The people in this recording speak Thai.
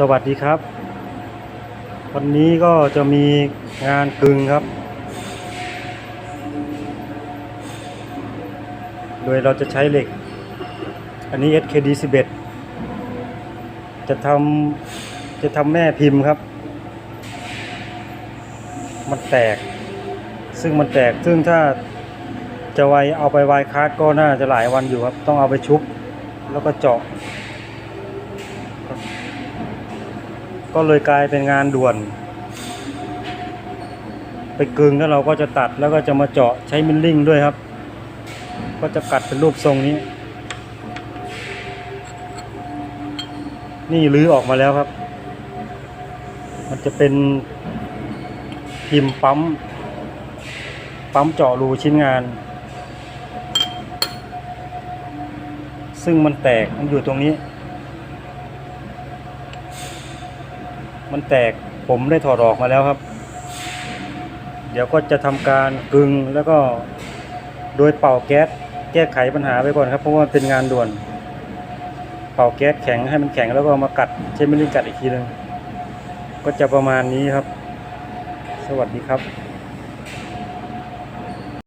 สวัสดีครับ วันนี้ก็จะมีงานกึงครับ โดยเราจะใช้เหล็ก อันนี้ SKD 11 จะทำจะทำแม่พิมพ์ครับ มันแตก ซึ่งมันแตก ซึ่งถ้าจะไวเอาไปไวคาร์ดก็น่าจะหลายวันอยู่ครับ ต้องเอาไปชุบ แล้วก็เจาะ ก็เลยกลายเป็นงานด่วน ไปกึงแล้วเราก็จะตัดแล้วก็จะมาเจาะใช้มิลลิ่งด้วยครับ ก็จะกัดเป็นรูปทรงนี้ นี่รื้อออกมาแล้วครับ มันจะเป็นพิมพ์ปั๊ม ปั๊มเจาะรูชิ้นงาน ซึ่งมันแตกมันอยู่ตรงนี้ มันแตกผมได้ถอดออกมาแล้วครับ เดี๋ยวก็จะทำการกึงแล้วก็โดยเป่าแก๊สแก้ไขปัญหาไปก่อนครับ เพราะว่าเป็นงานด่วน เป่าแก๊สแข็งให้มันแข็งแล้วก็มากัดใช้มิลลิกัดอีกทีหนึงก็จะประมาณนี้ครับ สวัสดีครับ